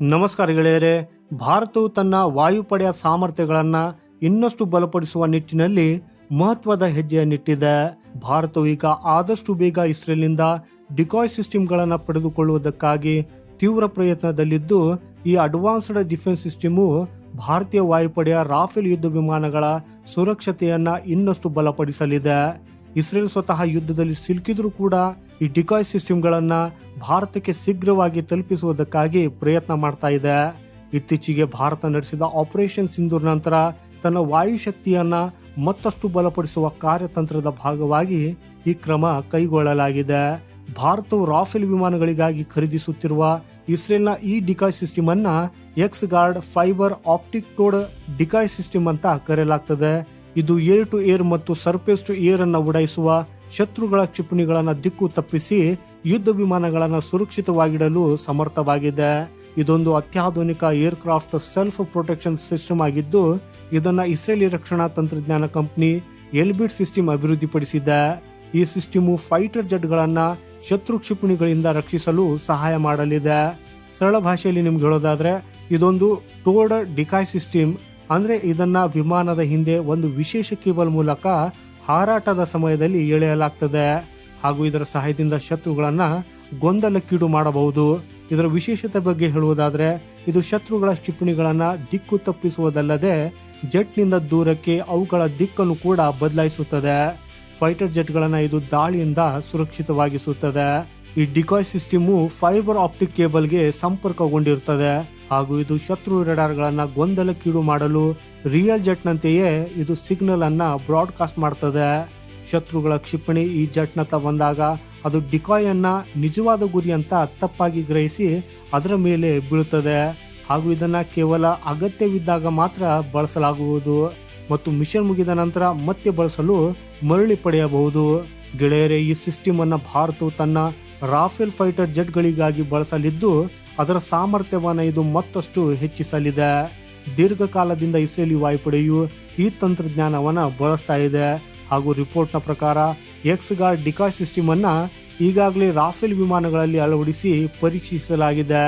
ನಮಸ್ಕಾರ ಗೆಳೆಯರೆ, ಭಾರತವು ತನ್ನ ವಾಯುಪಡೆಯ ಸಾಮರ್ಥ್ಯಗಳನ್ನು ಇನ್ನಷ್ಟು ಬಲಪಡಿಸುವ ನಿಟ್ಟಿನಲ್ಲಿ ಮಹತ್ವದ ಹೆಜ್ಜೆಯನ್ನಿಟ್ಟಿದೆ ಭಾರತವು ಈಗ ಆದಷ್ಟು ಬೇಗ ಇಸ್ರೇಲ್ನಿಂದ ಡಿಕಾಯ್ ಸಿಸ್ಟಮ್ಗಳನ್ನು ಪಡೆದುಕೊಳ್ಳುವುದಕ್ಕಾಗಿ ತೀವ್ರ ಪ್ರಯತ್ನದಲ್ಲಿದ್ದು, ಈ ಅಡ್ವಾನ್ಸ್ಡ್ ಡಿಫೆನ್ಸ್ ಸಿಸ್ಟಮು ಭಾರತೀಯ ವಾಯುಪಡೆಯ ರಾಫೆಲ್ ಯುದ್ಧ ವಿಮಾನಗಳ ಸುರಕ್ಷತೆಯನ್ನು ಇನ್ನಷ್ಟು ಬಲಪಡಿಸಲಿದೆ. ಇಸ್ರೇಲ್ ಸ್ವತಃ ಯುದ್ಧದಲ್ಲಿ ಸಿಲುಕಿದ್ರೂ ಕೂಡ ಈ ಡಿಕಾಯ್ ಸಿಸ್ಟಮ್ಗಳನ್ನು ಭಾರತಕ್ಕೆ ಶೀಘ್ರವಾಗಿ ತಲುಪಿಸುವುದಕ್ಕಾಗಿ ಪ್ರಯತ್ನ ಮಾಡ್ತಾ ಇದೆ. ಇತ್ತೀಚೆಗೆ ಭಾರತ ನಡೆಸಿದ ಆಪರೇಷನ್ ಸಿಂಧೂರ್ ನಂತರ ತನ್ನ ವಾಯುಶಕ್ತಿಯನ್ನ ಮತ್ತಷ್ಟು ಬಲಪಡಿಸುವ ಕಾರ್ಯತಂತ್ರದ ಭಾಗವಾಗಿ ಈ ಕ್ರಮ ಕೈಗೊಳ್ಳಲಾಗಿದೆ. ಭಾರತವು ರಾಫೆಲ್ ವಿಮಾನಗಳಿಗಾಗಿ ಖರೀದಿಸುತ್ತಿರುವ ಇಸ್ರೇಲ್ನ ಈ ಡಿಕಾಯ್ ಸಿಸ್ಟಮ್ ಅನ್ನ X guard fibre optic towed decoy system ಅಂತ ಕರೆಯಲಾಗ್ತದೆ. ಇದು ಏರ್ ಟು ಏರ್ ಮತ್ತು ಸರ್ಫೇಸ್ ಟು ಏರ್ ಅನ್ನು ಉಡಾಯಿಸುವ ಶತ್ರುಗಳ ಕ್ಷಿಪಣಿಗಳನ್ನು ದಿಕ್ಕು ತಪ್ಪಿಸಿ ಯುದ್ಧ ವಿಮಾನಗಳನ್ನು ಸುರಕ್ಷಿತವಾಗಿಡಲು ಸಮರ್ಥವಾಗಿದೆ. ಇದೊಂದು ಅತ್ಯಾಧುನಿಕ ಏರ್ಕ್ರಾಫ್ಟ್ ಸೆಲ್ಫ್ ಪ್ರೊಟೆಕ್ಷನ್ ಸಿಸ್ಟಮ್ ಆಗಿದ್ದು, ಇದನ್ನು ಇಸ್ರೇಲಿ ರಕ್ಷಣಾ ತಂತ್ರಜ್ಞಾನ ಕಂಪನಿ ಎಲ್ಬಿಟ್ ಸಿಸ್ಟಮ್ ಅಭಿವೃದ್ಧಿಪಡಿಸಿದೆ. ಈ ಸಿಸ್ಟಮು ಫೈಟರ್ ಜೆಟ್ಗಳನ್ನು ಶತ್ರು ಕ್ಷಿಪಣಿಗಳಿಂದ ರಕ್ಷಿಸಲು ಸಹಾಯ ಮಾಡಲಿದೆ. ಸರಳ ಭಾಷೆಯಲ್ಲಿ ನಿಮ್ಗೆ ಹೇಳೋದಾದ್ರೆ, ಇದೊಂದು ಟೋರ್ಡ್ ಡಿಕಾಯ್ ಸಿಸ್ಟಮ್. ಅಂದ್ರೆ ಇದನ್ನ ವಿಮಾನದ ಹಿಂದೆ ಒಂದು ವಿಶೇಷ ಕೇಬಲ್ ಮೂಲಕ ಹಾರಾಟದ ಸಮಯದಲ್ಲಿ ಎಳೆಯಲಾಗ್ತದೆ. ಹಾಗೂ ಇದರ ಸಹಾಯದಿಂದ ಶತ್ರುಗಳನ್ನು ಗೊಂದಲಕ್ಕೀಡು ಮಾಡಬಹುದು. ಇದರ ವಿಶೇಷತೆ ಬಗ್ಗೆ ಹೇಳುವುದಾದರೆ, ಇದು ಶತ್ರುಗಳ ಕ್ಷಿಪಣಿಗಳನ್ನ ದಿಕ್ಕು ತಪ್ಪಿಸುವುದಲ್ಲದೆ ಜೆಟ್ನಿಂದ ದೂರಕ್ಕೆ ಅವುಗಳ ದಿಕ್ಕನ್ನು ಕೂಡ ಬದಲಾಯಿಸುತ್ತದೆ. ಫೈಟರ್ ಜೆಟ್ಗಳನ್ನು ಇದು ದಾಳಿಯಿಂದ ಸುರಕ್ಷಿತವಾಗಿಸುತ್ತದೆ. ಈ ಡಿಕಾಯ್ ಸಿಸ್ಟಮು ಫೈಬರ್ ಆಪ್ಟಿಕ್ ಕೇಬಲ್ಗೆ ಸಂಪರ್ಕಗೊಂಡಿರುತ್ತದೆ ಹಾಗೂ ಇದು ಶತ್ರು ರೆಡಾರ್ಗಳನ್ನ ಗೊಂದಲಕ್ಕೀಡು ಮಾಡಲು ರಿಯಲ್ ಜೆಟ್ನಂತೆಯೇ ಇದು ಸಿಗ್ನಲ್ ಅನ್ನ ಬ್ರಾಡ್ಕಾಸ್ಟ್ ಮಾಡ್ತದೆ. ಶತ್ರುಗಳ ಕ್ಷಿಪಣಿ ಈ ಜೆಟ್ನತ್ತ ಬಂದಾಗ ಅದು ಡಿಕಾಯ್ ಅನ್ನ ನಿಜವಾದ ಗುರಿ ಅಂತ ತಪ್ಪಾಗಿ ಗ್ರಹಿಸಿ ಅದರ ಮೇಲೆ ಬೀಳುತ್ತದೆ. ಹಾಗೂ ಇದನ್ನ ಕೇವಲ ಅಗತ್ಯವಿದ್ದಾಗ ಮಾತ್ರ ಬಳಸಲಾಗುವುದು ಮತ್ತು ಮಿಷನ್ ಮುಗಿದ ನಂತರ ಮತ್ತೆ ಬಳಸಲು ಮರಳಿ ಪಡೆಯಬಹುದು. ಗೆಳೆಯರೇ, ಈ ಸಿಸ್ಟಮ್ ಅನ್ನ ಭಾರತವು ತನ್ನ ರಾಫೆಲ್ ಫೈಟರ್ ಜೆಟ್ಗಳಿಗಾಗಿ ಬಳಸಲಿದ್ದು, ಅದರ ಸಾಮರ್ಥ್ಯವನ್ನು ಇದು ಮತ್ತಷ್ಟು ಹೆಚ್ಚಿಸಲಿದೆ. ದೀರ್ಘಕಾಲದಿಂದ ಇಸ್ರೇಲಿ ವಾಯುಪಡೆಯು ಈ ತಂತ್ರಜ್ಞಾನವನ್ನು ಬಳಸ್ತಾ ಇದೆ. ಹಾಗೂ ರಿಪೋರ್ಟ್ನ ಪ್ರಕಾರ ಎಕ್ಸ್ ಗಾರ್ಡ್ ಡಿಕಾ ಸಿಸ್ಟಮ್ ಅನ್ನ ಈಗಾಗಲೇ ರಾಫೆಲ್ ವಿಮಾನಗಳಲ್ಲಿ ಅಳವಡಿಸಿ ಪರೀಕ್ಷಿಸಲಾಗಿದೆ.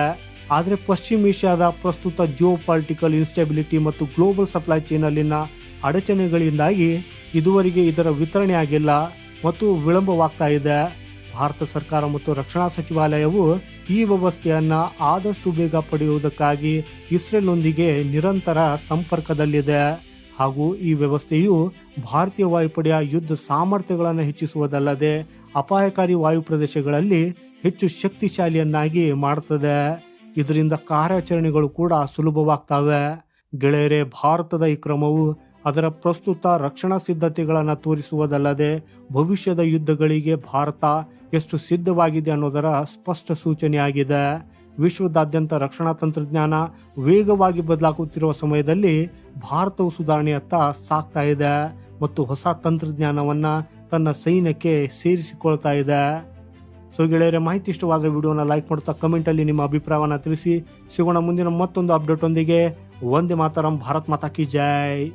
ಆದರೆ ಪಶ್ಚಿಮ ಏಷ್ಯಾದ ಪ್ರಸ್ತುತ ಜಿಯೋ ಪಾಲಿಟಿಕಲ್ ಇನ್ಸ್ಟೆಬಿಲಿಟಿ ಮತ್ತು ಗ್ಲೋಬಲ್ ಸಪ್ಲೈ ಚೈನ್ ಅಲ್ಲಿನ ಅಡಚಣೆಗಳಿಂದಾಗಿ ಇದುವರೆಗೆ ಇದರ ವಿತರಣೆ ಆಗಿಲ್ಲ ಮತ್ತು ವಿಳಂಬವಾಗ್ತಾ ಇದೆ. ಭಾರತ ಸರ್ಕಾರ ಮತ್ತು ರಕ್ಷಣಾ ಸಚಿವಾಲಯವು ಈ ವ್ಯವಸ್ಥೆಯನ್ನು ಆದಷ್ಟು ಬೇಗ ಪಡೆಯುವುದಕ್ಕಾಗಿ ಇಸ್ರೇಲ್ನೊಂದಿಗೆ ನಿರಂತರ ಸಂಪರ್ಕದಲ್ಲಿದೆ. ಹಾಗೂ ಈ ವ್ಯವಸ್ಥೆಯು ಭಾರತೀಯ ವಾಯುಪಡೆಯ ಯುದ್ಧ ಸಾಮರ್ಥ್ಯಗಳನ್ನು ಹೆಚ್ಚಿಸುವುದಲ್ಲದೆ ಅಪಾಯಕಾರಿ ವಾಯು ಪ್ರದೇಶಗಳಲ್ಲಿ ಹೆಚ್ಚು ಶಕ್ತಿಶಾಲಿಯನ್ನಾಗಿ ಮಾಡುತ್ತದೆ ಇದರಿಂದ ಕಾರ್ಯಾಚರಣೆಗಳು ಕೂಡ ಸುಲಭವಾಗ್ತವೆ. ಗೆಳೆಯರೆ, ಭಾರತದ ಈ ಕ್ರಮವು ಅದರ ಪ್ರಸ್ತುತ ರಕ್ಷಣಾ ಸಿದ್ಧತೆಗಳನ್ನು ತೋರಿಸುವುದಲ್ಲದೆ ಭವಿಷ್ಯದ ಯುದ್ಧಗಳಿಗೆ ಭಾರತ ಎಷ್ಟು ಸಿದ್ಧವಾಗಿದೆ ಅನ್ನೋದರ ಸ್ಪಷ್ಟ ಸೂಚನೆಯಾಗಿದೆ. ವಿಶ್ವದಾದ್ಯಂತ ರಕ್ಷಣಾ ತಂತ್ರಜ್ಞಾನ ವೇಗವಾಗಿ ಬದಲಾಗುತ್ತಿರುವ ಸಮಯದಲ್ಲಿ ಭಾರತವು ಸುಧಾರಣೆಯತ್ತ ಸಾಗ್ತಾ ಇದೆ ಮತ್ತು ಹೊಸ ತಂತ್ರಜ್ಞಾನವನ್ನ ತನ್ನ ಸೈನ್ಯಕ್ಕೆ ಸೇರಿಸಿಕೊಳ್ತಾ ಇದೆ. ಸೊ ಗೆಳೆಯರೆ, ಮಾಹಿತಿ ಇಷ್ಟವಾದರೆ ವಿಡಿಯೋನ ಲೈಕ್ ಮಾಡ್ತಾ ಕಮೆಂಟಲ್ಲಿ ನಿಮ್ಮ ಅಭಿಪ್ರಾಯವನ್ನು ತಿಳಿಸಿ. ಸಿಗೋಣ ಮುಂದಿನ ಮತ್ತೊಂದು ಅಪ್ಡೇಟ್ ಒಂದಿಗೆ. ಒಂದೇ ಮಾತರಂ, ಭಾರತ್ ಮಾತಾ ಕಿ ಜೈ.